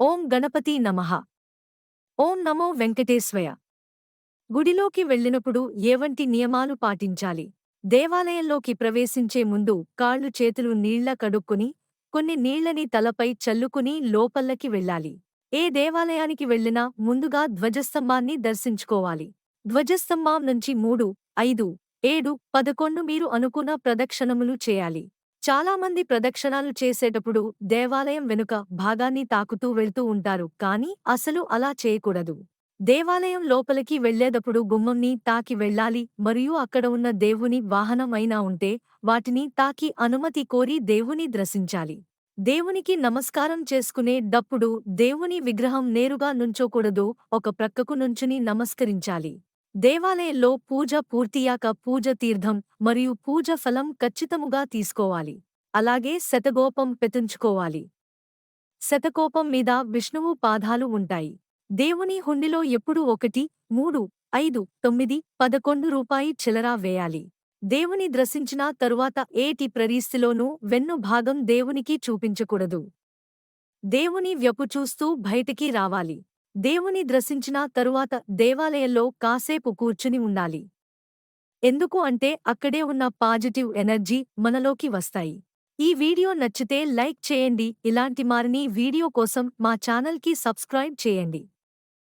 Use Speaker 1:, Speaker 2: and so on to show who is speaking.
Speaker 1: ఓం గణపతి నమః. ఓం నమో వెంకటేశ్వయ. గుడిలోకి వెళ్ళినప్పుడు ఏవంటి నియమాలు పాటించాలి? దేవాలయంలోకి ప్రవేశించే ముందు కాళ్ళు చేతులు నీళ్ళ కడుక్కుని కొన్ని నీళ్ళని తలపై చల్లుకుని లోపల్లకి వెళ్ళాలి. ఏ దేవాలయానికి వెళ్ళినా ముందుగా ధ్వజస్తంభాన్ని దర్శించుకోవాలి. ధ్వజస్తంభం నుంచి మూడు ఐదు ఏడు పదకొండు మీరు అనుకున్న ప్రదక్షిణములు చేయాలి. చాలామంది ప్రదక్షిణాలు చేసేటప్పుడు దేవాలయం వెనుక భాగాన్ని తాకుతూ వెళ్తూ ఉంటారు కాని అసలు అలా చేయకూడదు. దేవాలయం లోపలికి వెళ్ళేటప్పుడు గుమ్మంని తాకి వెళ్ళాలి మరియు అక్కడ ఉన్న దేవుని వాహనం అయినా ఉంటే వాటిని తాకి అనుమతి కోరి దేవుని ద్రశించాలి. దేవునికి నమస్కారం చేసుకునే డప్పుడు దేవుని విగ్రహం నేరుగా నుంచోకూడదు ఒక ప్రక్కకు నుంచుని నమస్కరించాలి. దేవాలయంలో పూజ పూర్తియాక పూజ తీర్థం మరియు పూజ ఫలం ఖచ్చితముగా తీసుకోవాలి. అలాగే శతగోపం పెతుంచుకోవాలి. శతకోపం మీద విష్ణువు పాదాలు ఉంటాయి. దేవుని హుండిలో ఎప్పుడూ ఒకటి మూడు ఐదు తొమ్మిది పదకొండు రూపాయి చిలరా వేయాలి. దేవుని ద్రశించిన తరువాత ఏటి ప్రరీస్థిలోనూ వెన్ను భాగం దేవునికి చూపించకూడదు. దేవుని వ్యపు చూస్తూ బయటికి రావాలి. దేవుని ద్రశించిన తరువాత దేవాలయంలో కాసేపు కూర్చుని ఉండాలి. ఎందుకు అంటే అక్కడే ఉన్న పాజిటివ్ ఎనర్జీ మనలోకి వస్తాయి. ఈ వీడియో నచ్చితే లైక్ చేయండి. ఇలాంటి మారిని వీడియో కోసం మా ఛానల్కి సబ్స్క్రైబ్ చేయండి.